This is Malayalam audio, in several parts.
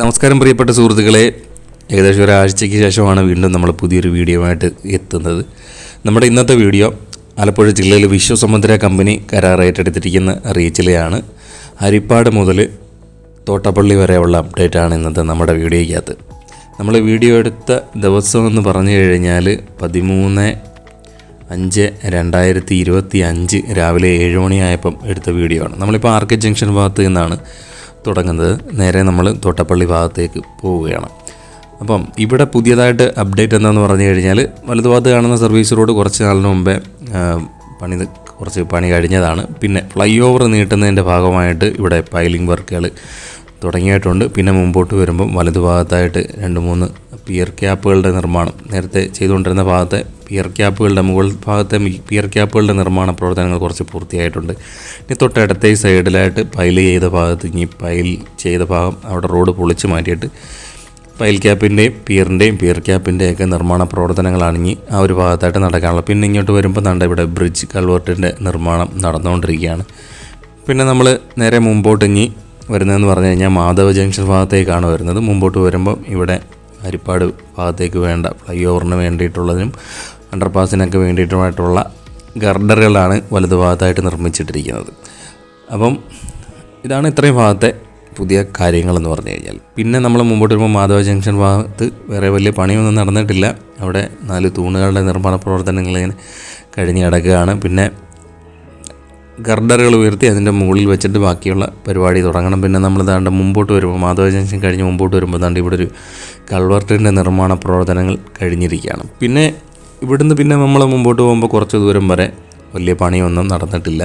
നമസ്കാരം പ്രിയപ്പെട്ട സുഹൃത്തുക്കളെ. ഏകദേശം ഒരാഴ്ചയ്ക്ക് ശേഷമാണ് വീണ്ടും നമ്മൾ പുതിയൊരു വീഡിയോ ആയിട്ട് എത്തുന്നത്. നമ്മുടെ ഇന്നത്തെ വീഡിയോ ആലപ്പുഴ ജില്ലയിൽ വിശ്വസമുദ്ര കമ്പനി കരാർ ഏറ്റെടുത്തിരിക്കുന്ന റീച്ചിലെയാണ് ഹരിപ്പാട് മുതൽ തോട്ടപ്പള്ളി വരെയുള്ള അപ്ഡേറ്റ് ആണ് ഇന്നത്തെ നമ്മുടെ വീഡിയോയ്ക്കകത്ത്. നമ്മൾ വീഡിയോ എടുത്ത ദിവസം എന്ന് പറഞ്ഞു കഴിഞ്ഞാൽ പതിമൂന്ന് അഞ്ച് രണ്ടായിരത്തി ഇരുപത്തി അഞ്ച് രാവിലെ ഏഴ് മണിയായപ്പം എടുത്ത വീഡിയോ ആണ്. നമ്മളിപ്പോൾ ആർക്കെ ജംഗ്ഷൻ ഭാഗത്ത് നിന്നാണ് തുടങ്ങുന്നത് നേരെ നമ്മൾ തോട്ടപ്പള്ളി ഭാഗത്തേക്ക് പോവുകയാണ്. അപ്പം ഇവിടെ പുതിയതായിട്ട് അപ്ഡേറ്റ് എന്താണെന്ന് പറഞ്ഞു കഴിഞ്ഞാൽ വലതുഭാഗത്ത് കാണുന്ന സർവീസ് റോഡ് കുറച്ച് നാളിന് മുമ്പേ പണി കുറച്ച് പണി കഴിഞ്ഞതാണ്. പിന്നെ ഫ്ലൈ ഓവർ നീട്ടുന്നതിന്റെ ഭാഗമായിട്ട് ഇവിടെ പൈലിംഗ് വർക്കുകൾ തുടങ്ങിയിട്ടുണ്ട്. പിന്നെ മുമ്പോട്ട് വരുമ്പം വലതുഭാഗത്തായിട്ട് രണ്ട് മൂന്ന് പിയർ ക്യാപ്പുകളുടെ നിർമ്മാണം നേരത്തെ ചെയ്തുകൊണ്ടിരുന്ന ഭാഗത്തെ പിയർ ക്യാപ്പുകളുടെ മുകൾ ഭാഗത്തെ പിയർ ക്യാപ്പുകളുടെ നിർമ്മാണ പ്രവർത്തനങ്ങൾ കുറച്ച് പൂർത്തിയായിട്ടുണ്ട്. ഇനി തൊട്ടടുത്ത ഈ സൈഡിലായിട്ട് പൈൽ ചെയ്ത ഭാഗത്ത് ഇനി പൈൽ ചെയ്ത ഭാഗം അവിടെ റോഡ് പൊളിച്ച് മാറ്റിയിട്ട് പൈൽ ക്യാപ്പിന്റെയും പിയറിന്റെയും പിയർ ക്യാപ്പിന്റെയും ഒക്കെ നിർമ്മാണ പ്രവർത്തനങ്ങളാണ് ആ ഒരു ഭാഗത്തായിട്ട് നടക്കാനുള്ളത്. പിന്നെ ഇങ്ങോട്ട് വരുമ്പോൾ നമ്മുടെ ഇവിടെ ബ്രിഡ്ജ് കൾവർട്ടിന്റെ നിർമ്മാണം നടന്നുകൊണ്ടിരിക്കുകയാണ്. പിന്നെ നമ്മൾ നേരെ മുമ്പോട്ട് ഇനി വരുന്നതെന്ന് പറഞ്ഞു കഴിഞ്ഞാൽ മാധവ ജംഗ്ഷൻ ഭാഗത്തേക്കാണ് വരുന്നത്. മുമ്പോട്ട് വരുമ്പം ഇവിടെ ഹരിപ്പാട് ഭാഗത്തേക്ക് വേണ്ട ഫ്ലൈ ഓവറിന് വേണ്ടിയിട്ടുള്ളതിനും അണ്ടർപാസിനൊക്കെ വേണ്ടിയിട്ടുമായിട്ടുള്ള ഗർഡറുകളാണ് വലതുഭാഗത്തായിട്ട് നിർമ്മിച്ചിട്ടിരിക്കുന്നത്. അപ്പം ഇതാണ് ഇത്രയും ഭാഗത്തെ പുതിയ കാര്യങ്ങളെന്ന് പറഞ്ഞു കഴിഞ്ഞാൽ. പിന്നെ നമ്മൾ മുമ്പോട്ട് വരുമ്പോൾ മാധവ ജംഗ്ഷൻ ഭാഗത്ത് വേറെ വലിയ പണിയൊന്നും നടന്നിട്ടില്ല. അവിടെ നാല് തൂണുകളുടെ നിർമ്മാണ പ്രവർത്തനങ്ങൾ ഇങ്ങനെ കഴിഞ്ഞ് കിടക്കുകയാണ്. പിന്നെ ഗർഡറുകൾ ഉയർത്തി അതിന്റെ മുകളിൽ വെച്ചിട്ട് ബാക്കിയുള്ള പരിപാടി തുടങ്ങണം. പിന്നെ നമ്മൾ ദാണ്ട് മുമ്പോട്ട് വരുമ്പോൾ മാധവ ജംഗ്ഷൻ കഴിഞ്ഞ് മുമ്പോട്ട് വരുമ്പോൾ ദാണ്ട് ഇവിടെ ഒരു കൾവർട്ടിന്റെ നിർമ്മാണ പ്രവർത്തനങ്ങൾ കഴിഞ്ഞിരിക്കുകയാണ്. പിന്നെ ഇവിടുന്ന് പിന്നെ നമ്മൾ മുമ്പോട്ട് പോകുമ്പോൾ കുറച്ച് ദൂരം വരെ വലിയ പണിയൊന്നും നടന്നിട്ടില്ല.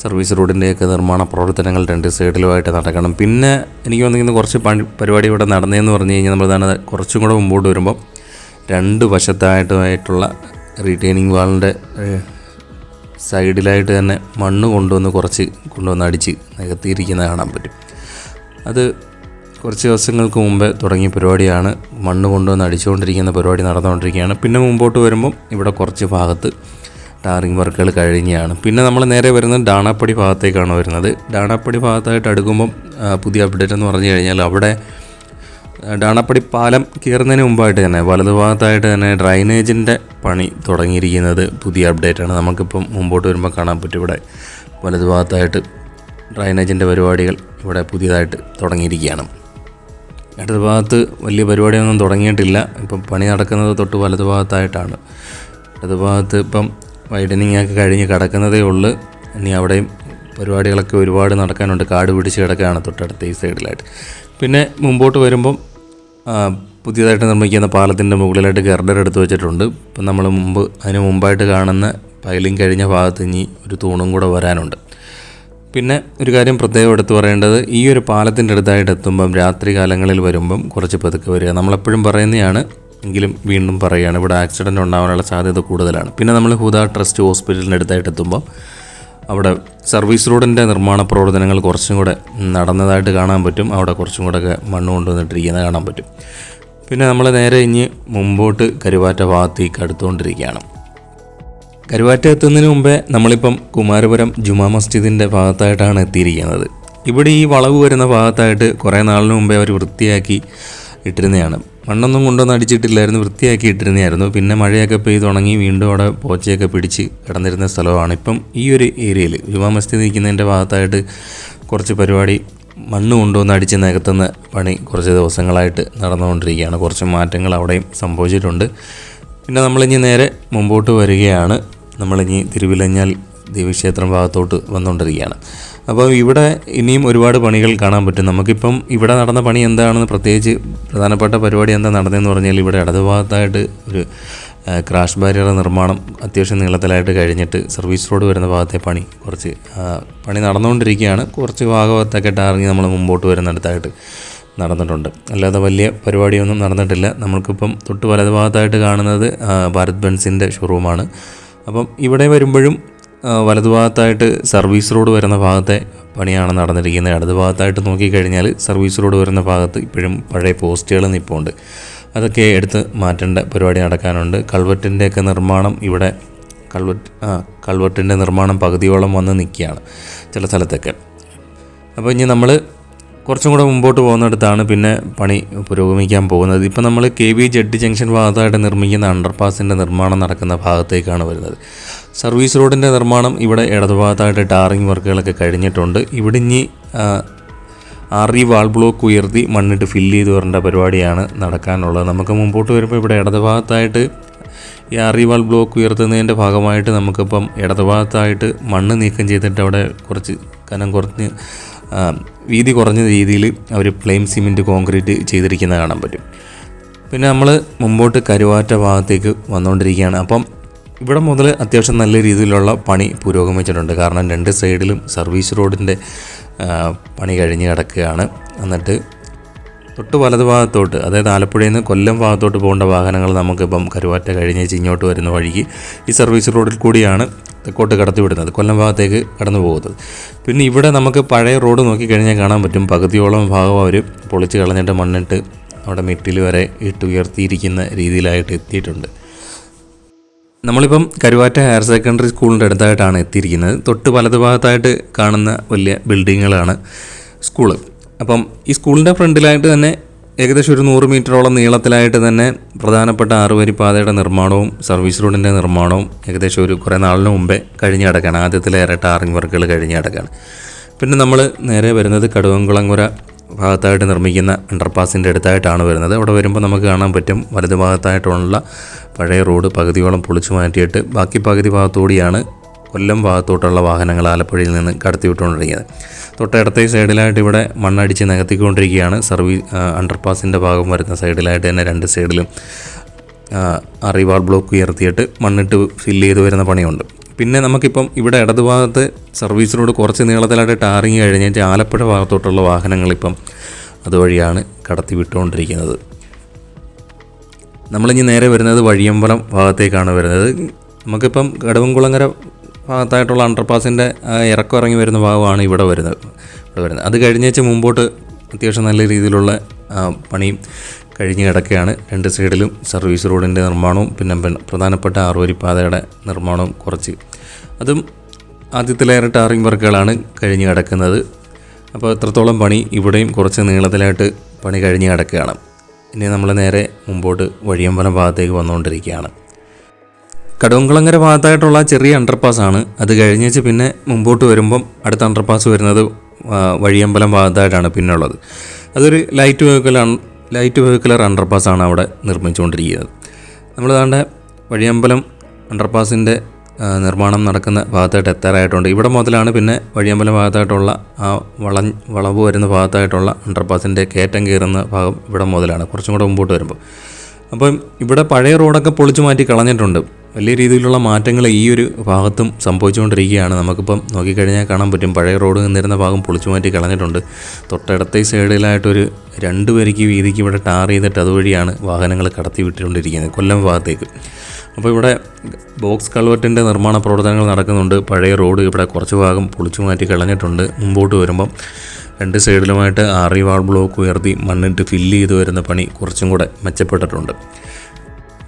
സർവീസ് റോഡിന്റെയൊക്കെ നിർമ്മാണ പ്രവർത്തനങ്ങൾ രണ്ട് സൈഡിലുമായിട്ട് നടക്കണം. പിന്നെ എനിക്ക് വന്നിരിക്കുന്ന കുറച്ച് പണി പരിപാടി ഇവിടെ നടന്നതെന്ന് പറഞ്ഞു കഴിഞ്ഞാൽ നമ്മൾ തന്നെ കുറച്ചും കൂടെ മുമ്പോട്ട് വരുമ്പോൾ രണ്ട് വശത്തായിട്ടുമായിട്ടുള്ള റീറ്റെയിനിങ് വാളിന്റെ സൈഡിലായിട്ട് തന്നെ മണ്ണ് കൊണ്ടുവന്ന് കുറച്ച് കൊണ്ടുവന്ന് അടിച്ച് നികത്തിയിരിക്കുന്നത് കാണാൻ പറ്റും. അത് കുറച്ച് ദിവസങ്ങൾക്ക് മുമ്പേ തുടങ്ങിയ പരിപാടിയാണ് മണ്ണ് കൊണ്ടുവന്ന് അടിച്ചുകൊണ്ടിരിക്കുന്ന പരിപാടി നടന്നുകൊണ്ടിരിക്കുകയാണ്. പിന്നെ മുമ്പോട്ട് വരുമ്പം ഇവിടെ കുറച്ച് ഭാഗത്ത് ടാറിങ് വർക്കുകൾ കഴിഞ്ഞാണ്. പിന്നെ നമ്മൾ നേരെ വരുന്നത് ഡാണാപ്പടി ഭാഗത്തേക്കാണ് വരുന്നത്. ഡാണാപ്പടി ഭാഗത്തായിട്ട് അടുക്കുമ്പം പുതിയ അപ്ഡേറ്റ് എന്ന് പറഞ്ഞു കഴിഞ്ഞാൽ അവിടെ ഡാണാപ്പടി പാലം കയറുന്നതിന് മുമ്പായിട്ട് തന്നെ വലതുഭാഗത്തായിട്ട് തന്നെ ഡ്രൈനേജിന്റെ പണി തുടങ്ങിയിരിക്കുന്നത് പുതിയ അപ്ഡേറ്റാണ്. നമുക്കിപ്പം മുമ്പോട്ട് വരുമ്പോൾ കാണാൻ പറ്റും ഇവിടെ വലതുഭാഗത്തായിട്ട് ഡ്രൈനേജിന്റെ പരിപാടികൾ ഇവിടെ പുതിയതായിട്ട് തുടങ്ങിയിരിക്കുകയാണ്. ഇടത് ഭാഗത്ത് വലിയ പരിപാടിയൊന്നും തുടങ്ങിയിട്ടില്ല. ഇപ്പം പണി നടക്കുന്നത് തൊട്ട് വലതു ഭാഗത്തായിട്ടാണ്. ഇടത് ഭാഗത്ത് ഇപ്പം വൈഡനിങ് ഒക്കെ കഴിഞ്ഞ് കിടക്കുന്നതേ ഉള്ളൂ. ഇനി അവിടെയും പരിപാടികളൊക്കെ ഒരുപാട് നടക്കാനുണ്ട്. കാട് പിടിച്ച് കിടക്കുകയാണ് തൊട്ടടുത്ത ഈ സൈഡിലായിട്ട്. പിന്നെ മുമ്പോട്ട് വരുമ്പം പുതിയതായിട്ട് നിർമ്മിക്കുന്ന പാലത്തിന്റെ മുകളിലായിട്ട് ഗർഡർ എടുത്ത് വെച്ചിട്ടുണ്ട്. ഇപ്പം നമ്മൾ മുമ്പ് അതിന് മുമ്പായിട്ട് കാണുന്ന പൈലിങ് കഴിഞ്ഞ ഭാഗത്ത് ഇനി ഒരു തൂണും കൂടെ വരാനുണ്ട്. പിന്നെ ഒരു കാര്യം പ്രത്യേകം എടുത്തു പറയേണ്ടത് ഈ ഒരു പാലത്തിന്റെ അടുത്തായിട്ട് എത്തുമ്പം രാത്രി കാലങ്ങളിൽ വരുമ്പം കുറച്ച് പതുക്കെ വരിക. നമ്മളെപ്പോഴും പറയുന്നതാണ് എങ്കിലും വീണ്ടും പറയുകയാണ് ഇവിടെ ആക്സിഡന്റ് ഉണ്ടാകാനുള്ള സാധ്യത കൂടുതലാണ്. പിന്നെ നമ്മൾ ഹുദ ട്രസ്റ്റ് ഹോസ്പിറ്റലിന്റെ അടുത്തായിട്ട് എത്തുമ്പോൾ അവിടെ സർവീസ് റോഡിന്റെ നിർമ്മാണ പ്രവർത്തനങ്ങൾ കുറച്ചും കൂടെ നടന്നതായിട്ട് കാണാൻ പറ്റും. അവിടെ കുറച്ചും കൂടെ ഒക്കെ മണ്ണ് കൊണ്ടുവന്നിട്ടിരിക്കുന്നത് കാണാൻ പറ്റും. പിന്നെ നമ്മൾ നേരെ ഇനി മുമ്പോട്ട് കരുവാറ്റ ഭാഗത്തേക്ക് അടുത്തുകൊണ്ടിരിക്കുകയാണ്. കരുവാറ്റ എത്തുന്നതിന് മുമ്പേ നമ്മളിപ്പം കുമാരപുരം ജുമാ മസ്ജിദിന്റെ ഭാഗത്തായിട്ടാണ് എത്തിയിരിക്കുന്നത്. ഇവിടെ ഈ വളവ് വരുന്ന ഭാഗത്തായിട്ട് കുറേ നാളിന് മുമ്പേ അവർ വൃത്തിയാക്കി ഇട്ടിരുന്നതാണ്. മണ്ണൊന്നും കൊണ്ടൊന്നും അടിച്ചിട്ടില്ലായിരുന്നു വൃത്തിയാക്കി ഇട്ടിരുന്നതായിരുന്നു. പിന്നെ മഴയൊക്കെ പെയ്ത് ഉണങ്ങി വീണ്ടും അവിടെ പോച്ചയൊക്കെ പിടിച്ച് കിടന്നിരുന്ന സ്ഥലമാണ്. ഇപ്പം ഈ ഒരു ഏരിയയിൽ ജുമാ മസ്ജിദ് നിൽക്കുന്നതിന്റെ ഭാഗത്തായിട്ട് കുറച്ച് പരിപാടി മണ്ണ് കൊണ്ടുവന്ന് അടിച്ച് നികത്തുന്ന പണി കുറച്ച് ദിവസങ്ങളായിട്ട് നടന്നുകൊണ്ടിരിക്കുകയാണ്. കുറച്ച് മാറ്റങ്ങൾ അവിടെയും സംഭവിച്ചിട്ടുണ്ട്. പിന്നെ നമ്മളിനി നേരെ മുമ്പോട്ട് വരികയാണ്. നമ്മളിനി തിരുവിലഞ്ഞാൽ ദേവീക്ഷേത്രം ഭാഗത്തോട്ട് വന്നുകൊണ്ടിരിക്കുകയാണ്. അപ്പോൾ ഇവിടെ ഇനിയും ഒരുപാട് പണികൾ കാണാൻ പറ്റും. നമുക്കിപ്പം ഇവിടെ നടന്ന പണി എന്താണെന്ന് പ്രത്യേകിച്ച് പ്രധാനപ്പെട്ട പരിപാടി എന്താ നടന്നതെന്ന് പറഞ്ഞാൽ ഇവിടെ ഇടതുഭാഗത്തായിട്ട് ഒരു ക്രാഷ് ബാരിയർ നിർമ്മാണം അത്യാവശ്യം നീളത്തിലായിട്ട് കഴിഞ്ഞിട്ട് സർവീസ് റോഡ് വരുന്ന ഭാഗത്തെ പണി കുറച്ച് പണി നടന്നുകൊണ്ടിരിക്കുകയാണ്. കുറച്ച് ഭാഗത്തൊക്കെ ടാർഗി നമ്മൾ മുമ്പോട്ട് വരുന്നിടത്തായിട്ട് നടന്നിട്ടുണ്ട്. അല്ലാതെ വലിയ പരിപാടിയൊന്നും നടന്നിട്ടില്ല. നമ്മൾക്കിപ്പം തൊട്ട് വലതുഭാഗത്തായിട്ട് കാണുന്നത് ഭാരത് ബെൻസിന്റെ ഷോറൂമാണ്. അപ്പം ഇവിടെ വരുമ്പോഴും വലതുഭാഗത്തായിട്ട് സർവീസ് റോഡ് വരുന്ന ഭാഗത്തെ പണിയാണ് നടന്നിരിക്കുന്നത്. ഇടത് ഭാഗത്തായിട്ട് നോക്കിക്കഴിഞ്ഞാൽ സർവീസ് റോഡ് വരുന്ന ഭാഗത്ത് ഇപ്പോഴും പഴയ പോസ്റ്റുകൾ നിൽപ്പുണ്ട് അതൊക്കെ എടുത്ത് മാറ്റേണ്ട പരിപാടി നടക്കാനുണ്ട്. കൾവെട്ടിന്റെയൊക്കെ നിർമ്മാണം ഇവിടെ കൾവെട്ട് ആ കൾവെട്ടിന്റെ നിർമ്മാണം പകുതിയോളം വന്ന് നിൽക്കുകയാണ് ചില സ്ഥലത്തൊക്കെ. അപ്പോൾ ഇനി നമ്മൾ കുറച്ചും കൂടെ മുമ്പോട്ട് പോകുന്നിടത്താണ് പിന്നെ പണി പുരോഗമിക്കാൻ പോകുന്നത്. ഇപ്പോൾ നമ്മൾ കെ വി ജെഡ് ജംഗ്ഷൻ ഭാഗത്തായിട്ട് നിർമ്മിക്കുന്ന അണ്ടർപാസിന്റെ നിർമ്മാണം നടക്കുന്ന ഭാഗത്തേക്കാണ് വരുന്നത്. സർവീസ് റോഡിന്റെ നിർമ്മാണം ഇവിടെ ഇടതുഭാഗത്തായിട്ട് ടാറിങ് വർക്കുകളൊക്കെ കഴിഞ്ഞിട്ടുണ്ട്. ഇവിടെ ഇനി ആറി വാൾ ബ്ലോക്ക് ഉയർത്തി മണ്ണിട്ട് ഫില്ല് ചെയ്ത് വരേണ്ട പരിപാടിയാണ് നടക്കാനുള്ളത്. നമുക്ക് മുമ്പോട്ട് വരുമ്പോൾ ഇവിടെ ഇടതുഭാഗത്തായിട്ട് ഈ ആറി വാൾ ബ്ലോക്ക് ഉയർത്തുന്നതിന്റെ ഭാഗമായിട്ട് നമുക്കിപ്പം ഇടതുഭാഗത്തായിട്ട് മണ്ണ് നീക്കം ചെയ്തിട്ട് അവിടെ കുറച്ച് കനം കുറഞ്ഞ് വീതി കുറഞ്ഞ രീതിയിൽ അവർ പ്ലെയിൻ സിമെന്റ് കോൺക്രീറ്റ് ചെയ്തിരിക്കുന്നത് കാണാൻ പറ്റും. പിന്നെ നമ്മൾ മുമ്പോട്ട് കരുവാറ്റ ഭാഗത്തേക്ക് വന്നുകൊണ്ടിരിക്കുകയാണ്. അപ്പം ഇവിടെ മുതൽ അത്യാവശ്യം നല്ല രീതിയിലുള്ള പണി പുരോഗമിച്ചിട്ടുണ്ട്. കാരണം രണ്ട് സൈഡിലും സർവീസ് റോഡിന്റെ പണി കഴിഞ്ഞ് കിടക്കുകയാണ്. എന്നിട്ട് തൊട്ട് വലത് ഭാഗത്തോട്ട് അതായത് ആലപ്പുഴയിൽ നിന്ന് കൊല്ലം ഭാഗത്തോട്ട് പോകേണ്ട വാഹനങ്ങൾ നമുക്കിപ്പം കരുവാറ്റ കഴിഞ്ഞ് ഇങ്ങോട്ട് വരുന്ന വഴിക്ക് ഈ സർവീസ് റോഡിൽ കൂടിയാണ് തെക്കോട്ട് കടത്തിവിടുന്നത് കൊല്ലം ഭാഗത്തേക്ക് കടന്നു പോകുന്നത് പിന്നെ ഇവിടെ നമുക്ക് പഴയ റോഡ് നോക്കിക്കഴിഞ്ഞാൽ കാണാൻ പറ്റും. പകുതിയോളം ഭാഗം അവർ പൊളിച്ച് കളഞ്ഞിട്ട് മണ്ണിട്ട് അവിടെ മെറ്റിൽ വരെ ഇട്ട് ഉയർത്തിയിരിക്കുന്ന രീതിയിലായിട്ട് എത്തിയിട്ടുണ്ട്. നമ്മളിപ്പം കരുവാറ്റ ഹയർ സെക്കൻഡറി സ്കൂളിന്റെ അടുത്തായിട്ടാണ് എത്തിയിരിക്കുന്നത്. തൊട്ട് വലതുഭാഗത്തായിട്ട് കാണുന്ന വലിയ ബിൽഡിങ്ങുകളാണ് സ്കൂൾ. അപ്പം ഈ സ്കൂളിന്റെ ഫ്രണ്ടിലായിട്ട് തന്നെ ഏകദേശം ഒരു നൂറ് മീറ്ററോളം നീളത്തിലായിട്ട് തന്നെ പ്രധാനപ്പെട്ട ആറുവരി പാതയുടെ നിർമ്മാണവും സർവീസ് റോഡിന്റെ നിർമ്മാണവും ഏകദേശം ഒരു കുറേ നാളിന് മുമ്പേ കഴിഞ്ഞ് കിടക്കുകയാണ്. ആദ്യത്തിലേറെ ടാറിങ് വർക്കുകൾ കഴിഞ്ഞ് കിടക്കുകയാണ്. പിന്നെ നമ്മൾ നേരെ വരുന്നത് കടുവംകുളങ്ങുര ഭാഗത്തായിട്ട് നിർമ്മിക്കുന്ന അണ്ടർപാസിന്റെ അടുത്തായിട്ടാണ് വരുന്നത്. അവിടെ വരുമ്പോൾ നമുക്ക് കാണാൻ പറ്റും വലതു ഭാഗത്തായിട്ടുള്ള പഴയ റോഡ് പകുതിയോളം പൊളിച്ചു മാറ്റിയിട്ട് ബാക്കി പകുതി ഭാഗത്തുകൂടിയാണ് കൊല്ലം ഭാഗത്തോട്ടുള്ള വാഹനങ്ങൾ ആലപ്പുഴയിൽ നിന്ന് കടത്തിവിട്ടുകൊണ്ടിരിക്കുന്നത്. തൊട്ടടുത്ത സൈഡിലായിട്ട് ഇവിടെ മണ്ണടിച്ച് നികത്തിക്കൊണ്ടിരിക്കുകയാണ്. സർവീസ് അണ്ടർപാസിന്റെ ഭാഗം വരുന്ന സൈഡിലായിട്ട് തന്നെ രണ്ട് സൈഡിലും അറിവാൾ ബ്ലോക്ക് ഉയർത്തിയിട്ട് മണ്ണിട്ട് ഫില്ല് ചെയ്ത് വരുന്ന പണിയുണ്ട്. പിന്നെ നമുക്കിപ്പം ഇവിടെ ഇടതുഭാഗത്ത് സർവീസ് റോഡ് കുറച്ച് നീളത്തിലായിട്ട് ടാറിങ് കഴിഞ്ഞിട്ട് ആലപ്പുഴ ഭാഗത്തോട്ടുള്ള വാഹനങ്ങളിപ്പം അതുവഴിയാണ് കടത്തി വിട്ടുകൊണ്ടിരിക്കുന്നത്. നമ്മളിനി നേരെ വരുന്നത് വഴിയമ്പലം ഭാഗത്തേക്കാണ് വരുന്നത്. നമുക്കിപ്പം കടുവൻകുളങ്ങര ഭാഗത്തായിട്ടുള്ള അണ്ടർപാസിന്റെ ഇറക്കം ഇറങ്ങി വരുന്ന ഭാഗമാണ് ഇവിടെ വരുന്നത്. ഇവിടെ വരുന്നത്. അത് കഴിഞ്ഞേച്ച് മുമ്പോട്ട് അത്യാവശ്യം നല്ല രീതിയിലുള്ള പണിയും കഴിഞ്ഞ് കിടക്കുകയാണ്. രണ്ട് സൈഡിലും സർവീസ് റോഡിന്റെ നിർമ്മാണവും പിന്നെ പ്രധാനപ്പെട്ട ആറുവരി പാതയുടെ നിർമ്മാണവും കുറച്ച്. അതും ആദ്യത്തിലേറെ ടാറിങ് വർക്കുകളാണ് കഴിഞ്ഞ് കിടക്കുന്നത്. അപ്പോൾ എത്രത്തോളം പണി ഇവിടെയും കുറച്ച് നീളത്തിലായിട്ട് പണി കഴിഞ്ഞ് കിടക്കുകയാണ്. ഇനി നമ്മൾ നേരെ മുമ്പോട്ട് വഴിയമ്പലം ഭാഗത്തേക്ക് വന്നുകൊണ്ടിരിക്കുകയാണ്. കടുവങ്കുളങ്ങര ഭാഗത്തായിട്ടുള്ള ചെറിയ അണ്ടർപാസ് ആണ്. അത് കഴിഞ്ഞേച്ച് പിന്നെ മുമ്പോട്ട് വരുമ്പം അടുത്ത അണ്ടർപാസ് വരുന്നത് വഴിയമ്പലം ഭാഗത്തായിട്ടാണ് പിന്നെ ഉള്ളത് അതൊരു light vehicle light vehicular underpass ആണ് അവിടെ നിർമ്മിച്ചുകൊണ്ടിരിക്കുന്നത്. നമ്മൾ താണ്ട വഴിയമ്പലം അണ്ടർപാസിന്റെ നിർമ്മാണം നടക്കുന്ന ഭാഗത്തായിട്ട് എത്താറായിട്ടുണ്ട്. ഇവിടെ മുതലാണ് പിന്നെ വഴിയമ്പലം ഭാഗത്തായിട്ടുള്ള ആ വള വളവ് വരുന്ന ഭാഗത്തായിട്ടുള്ള അണ്ടർപാസിന്റെ കയറ്റം കയറുന്ന ഭാഗം ഇവിടെ മുതലാണ്. കുറച്ചും കൂടെ മുമ്പോട്ട് വരുമ്പോൾ അപ്പം ഇവിടെ പഴയ റോഡൊക്കെ പൊളിച്ചു മാറ്റി കളഞ്ഞിട്ടുണ്ട്. വലിയ രീതിയിലുള്ള മാറ്റങ്ങൾ ഈ ഒരു ഭാഗത്തും സംഭവിച്ചുകൊണ്ടിരിക്കുകയാണ്. നമുക്കിപ്പം നോക്കിക്കഴിഞ്ഞാൽ കാണാൻ പറ്റും. പഴയ റോഡ് നിന്നിരുന്ന ഭാഗം പൊളിച്ചു മാറ്റി കളഞ്ഞിട്ടുണ്ട്. തൊട്ടടുത്ത സൈഡിലായിട്ടൊരു രണ്ട് വരിക്ക് വീതിക്ക് ഇവിടെ ടാർ ചെയ്തിട്ട് അതുവഴിയാണ് വാഹനങ്ങൾ കടത്തി വിട്ടുകൊണ്ടിരിക്കുന്നത് കൊല്ലം ഭാഗത്തേക്ക്. അപ്പോൾ ഇവിടെ ബോക്സ് കൾവെട്ടിന്റെ നിർമ്മാണ പ്രവർത്തനങ്ങൾ നടക്കുന്നുണ്ട്. പഴയ റോഡ് ഇവിടെ കുറച്ച് ഭാഗം പൊളിച്ചു മാറ്റി കളഞ്ഞിട്ടുണ്ട്. മുമ്പോട്ട് വരുമ്പം രണ്ട് സൈഡിലുമായിട്ട് ആറി വാൾ ബ്ലോക്ക് ഉയർത്തി മണ്ണിട്ട് ഫില്ല് ചെയ്ത് വരുന്ന പണി കുറച്ചും കൂടെ മെച്ചപ്പെട്ടിട്ടുണ്ട്.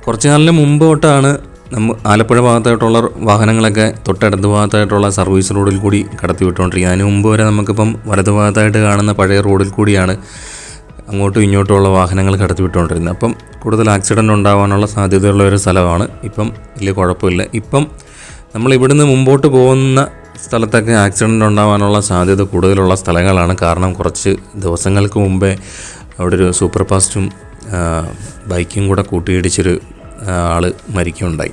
കുറച്ച് നാളിന് മുമ്പ് തൊട്ടാണ് നമ്മ ആലപ്പുഴ ഭാഗത്തായിട്ടുള്ള വാഹനങ്ങളൊക്കെ തൊട്ടടുത്ത ഭാഗത്തായിട്ടുള്ള സർവീസ് റോഡിൽ കൂടി കടത്തി വിട്ടുകൊണ്ടിരിക്കുന്നത് അതിന് മുമ്പ് വരെ നമുക്കിപ്പം വലതു ഭാഗത്തായിട്ട് കാണുന്ന പഴയ റോഡിൽ കൂടിയാണ് അങ്ങോട്ടും ഇങ്ങോട്ടുമുള്ള വാഹനങ്ങൾ കടത്തിവിട്ടുകൊണ്ടിരുന്നത്. അപ്പം കൂടുതൽ ആക്സിഡന്റ് ഉണ്ടാകാനുള്ള സാധ്യതയുള്ള ഒരു സ്ഥലമാണ്. ഇപ്പം വലിയ കുഴപ്പമില്ല. ഇപ്പം നമ്മൾ ഇവിടുന്ന് മുമ്പോട്ട് പോകുന്ന സ്ഥലത്തൊക്കെ ആക്സിഡന്റ് ഉണ്ടാകാനുള്ള സാധ്യത കൂടുതലുള്ള സ്ഥലങ്ങളാണ്. കാരണം കുറച്ച് ദിവസങ്ങൾക്ക് മുമ്പേ അവിടെ ഒരു സൂപ്പർ ഫാസ്റ്റും ബൈക്കും കൂടെ കൂട്ടിയിടിച്ചൊരു ആ, ആൾ മരിക്കുകയുണ്ടായി.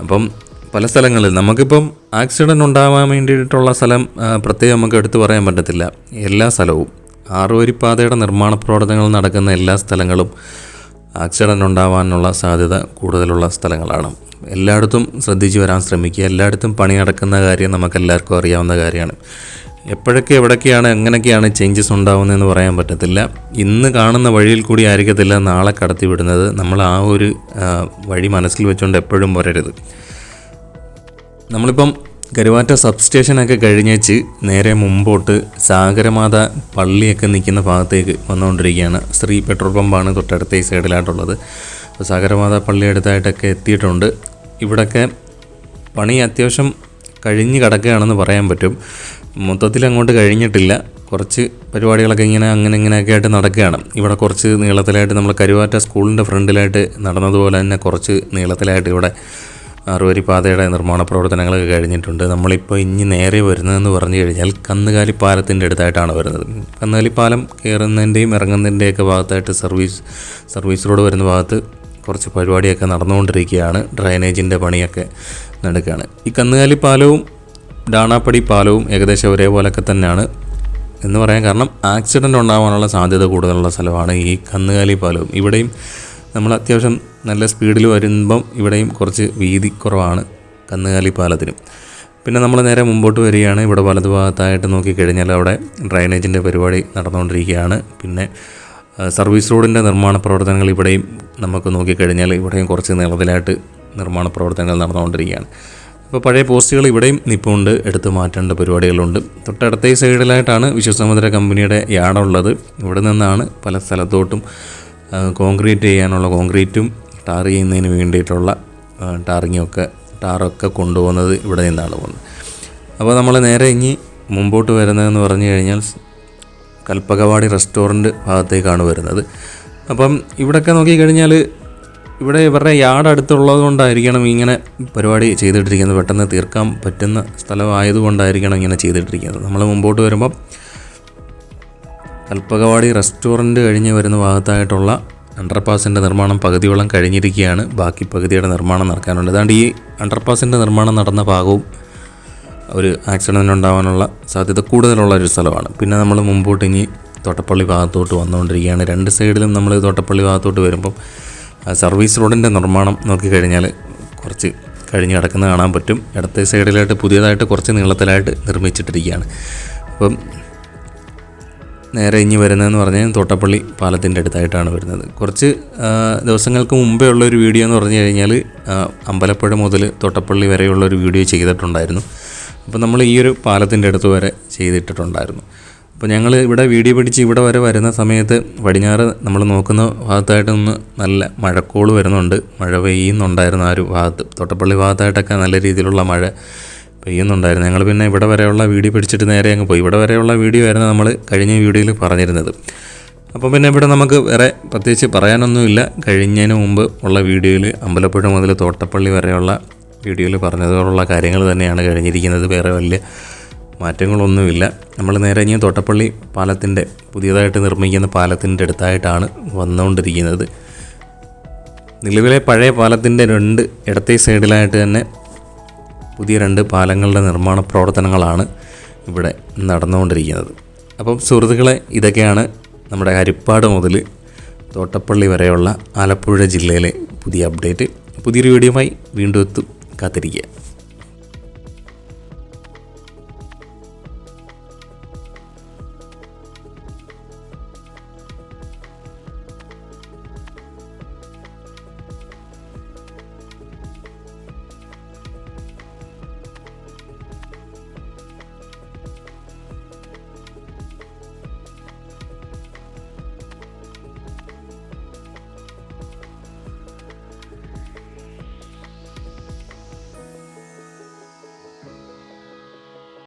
അപ്പം പല സ്ഥലങ്ങളിൽ നമുക്കിപ്പം ആക്സിഡന്റ് ഉണ്ടാവാൻ വേണ്ടിയിട്ടുള്ള സ്ഥലം പ്രത്യേകം നമുക്ക് എടുത്തു പറയാൻ പറ്റത്തില്ല. എല്ലാ സ്ഥലവും. ആറുവരിപ്പാതയുടെ നിർമ്മാണ പ്രവർത്തനങ്ങൾ നടക്കുന്ന എല്ലാ സ്ഥലങ്ങളും ആക്സിഡന്റ് ഉണ്ടാവാനുള്ള സാധ്യത കൂടുതലുള്ള സ്ഥലങ്ങളാണ്. എല്ലായിടത്തും ശ്രദ്ധിച്ചു വരാൻ ശ്രമിക്കുക. എല്ലായിടത്തും പണി നടക്കുന്ന കാര്യം നമുക്കെല്ലാവർക്കും അറിയാവുന്ന കാര്യമാണ്. എപ്പോഴൊക്കെ എവിടൊക്കെയാണ് എങ്ങനെയൊക്കെയാണ് ചേഞ്ചസ് ഉണ്ടാവുന്നതെന്ന് പറയാൻ പറ്റത്തില്ല. ഇന്ന് കാണുന്ന വഴിയിൽ കൂടി ആയിരിക്കത്തില്ല നാളെ കടത്തി വിടുന്നത്. നമ്മൾ ആ ഒരു വഴി മനസ്സിൽ വെച്ചുകൊണ്ട് എപ്പോഴും വരരുത്. നമ്മളിപ്പം കരുവാറ്റ സബ് സ്റ്റേഷനൊക്കെ കഴിഞ്ഞേച്ച് നേരെ മുമ്പോട്ട് സാഗരമാത പള്ളിയൊക്കെ നിൽക്കുന്ന ഭാഗത്തേക്ക് വന്നുകൊണ്ടിരിക്കുകയാണ്. സ്ത്രീ പെട്രോൾ പമ്പാണ് തൊട്ടടുത്ത ഈ സൈഡിലായിട്ടുള്ളത്. അപ്പോൾ സാഗരമാത പള്ളി അടുത്തായിട്ടൊക്കെ എത്തിയിട്ടുണ്ട്. ഇവിടൊക്കെ പണി അത്യാവശ്യം കഴിഞ്ഞ് കിടക്കുകയാണെന്ന് പറയാൻ പറ്റും. മൊത്തത്തിൽ അങ്ങോട്ട് കഴിഞ്ഞിട്ടില്ല. കുറച്ച് പരിപാടികളൊക്കെ ഇങ്ങനെ അങ്ങനെ ഇങ്ങനെയൊക്കെ ആയിട്ട് നടക്കുകയാണ്. ഇവിടെ കുറച്ച് നീളത്തിലായിട്ട് നമ്മൾ കരുവാറ്റ സ്കൂളിന്റെ ഫ്രണ്ടിലായിട്ട് നടന്നതുപോലെ തന്നെ കുറച്ച് നീളത്തിലായിട്ട് ഇവിടെ അറുവരി പാതയുടെ നിർമ്മാണ പ്രവർത്തനങ്ങളൊക്കെ കഴിഞ്ഞിട്ടുണ്ട്. നമ്മളിപ്പോൾ ഇനി നേരെ വരുന്നതെന്ന് പറഞ്ഞു കഴിഞ്ഞാൽ കന്നുകാലി പാലത്തിന്റെ അടുത്തായിട്ടാണ് വരുന്നത്. കന്നുകാലി പാലം കയറുന്നതിന്റെയും ഇറങ്ങുന്നതിന്റെയൊക്കെ ഭാഗത്തായിട്ട് സർവീസ് സർവീസ് റോഡ് വരുന്ന ഭാഗത്ത് കുറച്ച് പരിപാടിയൊക്കെ നടന്നുകൊണ്ടിരിക്കുകയാണ്. ഡ്രൈനേജിന്റെ പണിയൊക്കെ നടക്കുകയാണ്. ഈ കന്നുകാലി പാലവും ഡാണാപ്പടി പാലവും ഏകദേശം ഒരേപോലൊക്കെ തന്നെയാണ് എന്ന് പറയാൻ കാരണം ആക്സിഡന്റ് ഉണ്ടാകാനുള്ള സാധ്യത കൂടുതലുള്ള സ്ഥലമാണ് ഈ കന്നുകാലി പാലവും. ഇവിടെയും നമ്മൾ അത്യാവശ്യം നല്ല സ്പീഡിൽ വരുമ്പം ഇവിടെയും കുറച്ച് വീതി കുറവാണ് കന്നുകാലി പാലത്തിനും. പിന്നെ നമ്മൾ നേരെ മുമ്പോട്ട് വരികയാണ്. ഇവിടെ വലതു ഭാഗത്തായിട്ട് നോക്കിക്കഴിഞ്ഞാൽ അവിടെ ഡ്രൈനേജിന്റെ പരിപാടി നടന്നുകൊണ്ടിരിക്കുകയാണ്. പിന്നെ സർവീസ് റോഡിന്റെ നിർമ്മാണ പ്രവർത്തനങ്ങൾ ഇവിടെയും നമുക്ക് നോക്കിക്കഴിഞ്ഞാൽ ഇവിടെയും കുറച്ച് നീളത്തിലായിട്ട് നിർമ്മാണ പ്രവർത്തനങ്ങൾ നടന്നുകൊണ്ടിരിക്കുകയാണ്. അപ്പോൾ പഴയ പോസ്റ്റുകൾ ഇവിടെയും നിപ്പുണ്ട് എടുത്തു മാറ്റേണ്ട പരിപാടികളുണ്ട്. തൊട്ടടുത്ത ഈ സൈഡിലായിട്ടാണ് വിശ്വസമുദ്ര കമ്പനിയുടെ യാർഡുള്ളത് ഇവിടെ നിന്നാണ് പല സ്ഥലത്തോട്ടും കോൺക്രീറ്റ് ചെയ്യാനുള്ള കോൺക്രീറ്റും ടാർ ചെയ്യുന്നതിന് വേണ്ടിയിട്ടുള്ള ടാറിങ്ങൊക്കെ ടാറൊക്കെ കൊണ്ടുപോകുന്നത് ഇവിടെ നിന്നാണ് പോകുന്നത്. അപ്പോൾ നമ്മൾ നേരെ ഇനി മുമ്പോട്ട് വരുന്നതെന്ന് പറഞ്ഞു കഴിഞ്ഞാൽ കൽപ്പകവാടി റെസ്റ്റോറന്റ് ഭാഗത്തേക്കാണ് വരുന്നത്. അപ്പം ഇവിടെയൊക്കെ നോക്കിക്കഴിഞ്ഞാൽ ഇവിടെ ഇവരുടെ യാർഡ് അടുത്തുള്ളത് കൊണ്ടായിരിക്കണം ഇങ്ങനെ പരിപാടി ചെയ്തിട്ടിരിക്കുന്നത്. പെട്ടെന്ന് തീർക്കാൻ പറ്റുന്ന സ്ഥലമായതുകൊണ്ടായിരിക്കണം ഇങ്ങനെ ചെയ്തിട്ടിരിക്കുന്നത്. നമ്മൾ മുമ്പോട്ട് വരുമ്പം കൽപ്പകവാടി റെസ്റ്റോറന്റ് കഴിഞ്ഞ് വരുന്ന ഭാഗത്തായിട്ടുള്ള അണ്ടർപാസിന്റെ നിർമ്മാണം പകുതിയോളം കഴിഞ്ഞിരിക്കുകയാണ്. ബാക്കി പകുതിയുടെ നിർമ്മാണം നടക്കാനുണ്ട്. അതാണ്ട് ഈ അണ്ടർപാസിന്റെ നിർമ്മാണം നടന്ന ഭാഗവും ഒരു ആക്സിഡന്റ് ഉണ്ടാകാനുള്ള സാധ്യത കൂടുതലുള്ള ഒരു സ്ഥലമാണ്. പിന്നെ നമ്മൾ മുമ്പോട്ട് ഇനി തോട്ടപ്പള്ളി ഭാഗത്തോട്ട് വന്നുകൊണ്ടിരിക്കുകയാണ്. രണ്ട് സൈഡിലും നമ്മൾ തോട്ടപ്പള്ളി ഭാഗത്തോട്ട് വരുമ്പം സർവീസ് റോഡിന്റെ നിർമ്മാണം നോക്കിക്കഴിഞ്ഞാൽ കുറച്ച് കഴിഞ്ഞ് കിടക്കുന്നത് കാണാൻ പറ്റും. ഇടത്തെ സൈഡിലായിട്ട് പുതിയതായിട്ട് കുറച്ച് നീളത്തിലായിട്ട് നിർമ്മിച്ചിട്ടിരിക്കുകയാണ്. അപ്പം നേരെ ഇനി വരുന്നതെന്ന് പറഞ്ഞാൽ തോട്ടപ്പള്ളി പാലത്തിന്റെ അടുത്തായിട്ടാണ് വരുന്നത്. കുറച്ച് ദിവസങ്ങൾക്ക് മുമ്പേ ഉള്ള ഒരു വീഡിയോ എന്ന് പറഞ്ഞു കഴിഞ്ഞാൽ അമ്പലപ്പുഴ മുതൽ തോട്ടപ്പള്ളി വരെയുള്ള ഒരു വീഡിയോ ചെയ്തിട്ടുണ്ടായിരുന്നു. അപ്പോൾ നമ്മൾ ഈ ഒരു പാലത്തിന്റെ അടുത്ത് വരെ ചെയ്തിട്ടിട്ടുണ്ടായിരുന്നു. അപ്പോൾ ഞങ്ങൾ ഇവിടെ വീഡിയോ പിടിച്ച് ഇവിടെ വരെ വരുന്ന സമയത്ത് പടിഞ്ഞാറ് നമ്മൾ നോക്കുന്ന ഭാഗത്തായിട്ട് നിന്ന് നല്ല മഴക്കോൾ വരുന്നുണ്ട്. മഴ പെയ്യുന്നുണ്ടായിരുന്നു ആ ഒരു ഭാഗത്ത്. തൊട്ടപ്പള്ളി ഭാഗത്തായിട്ടൊക്കെ നല്ല രീതിയിലുള്ള മഴ പെയ്യുന്നുണ്ടായിരുന്നു. ഞങ്ങൾ പിന്നെ ഇവിടെ വരെയുള്ള വീഡിയോ പിടിച്ചിട്ട് നേരെ അങ്ങ് പോയി. ഇവിടെ വരെയുള്ള വീഡിയോ ആയിരുന്നു നമ്മൾ കഴിഞ്ഞ വീഡിയോയിൽ പറഞ്ഞിരുന്നത്. അപ്പോൾ പിന്നെ ഇവിടെ നമുക്ക് വേറെ പ്രത്യേകിച്ച് പറയാനൊന്നുമില്ല. കഴിഞ്ഞതിന് മുമ്പ് ഉള്ള വീഡിയോയിൽ അമ്പലപ്പുഴ മുതൽ തോട്ടപ്പള്ളി വരെയുള്ള വീഡിയോയിൽ പറഞ്ഞതുപോലുള്ള കാര്യങ്ങൾ തന്നെയാണ് കഴിഞ്ഞിരിക്കുന്നത്. വേറെ വലിയ മാറ്റങ്ങളൊന്നുമില്ല. നമ്മൾ നേരെ ഇനി തോട്ടപ്പള്ളി പാലത്തിന്റെ പുതിയതായിട്ട് നിർമ്മിക്കുന്ന പാലത്തിന്റെ അടുത്തായിട്ടാണ് വന്നുകൊണ്ടിരിക്കുന്നത്. നിലവിലെ പഴയ പാലത്തിന്റെ രണ്ട് ഇടത്തെ സൈഡിലായിട്ട് തന്നെ പുതിയ രണ്ട് പാലങ്ങളുടെ നിർമ്മാണ പ്രവർത്തനങ്ങളാണ് ഇവിടെ നടന്നുകൊണ്ടിരിക്കുന്നത്. അപ്പം സുഹൃത്തുക്കളെ ഇതൊക്കെയാണ് നമ്മുടെ ഹരിപ്പാട് മുതൽ തോട്ടപ്പള്ളി വരെയുള്ള ആലപ്പുഴ ജില്ലയിലെ പുതിയ അപ്ഡേറ്റ്. പുതിയൊരു വീഡിയോയുമായി വീണ്ടും എത്തും. കാത്തിരിക്കുക.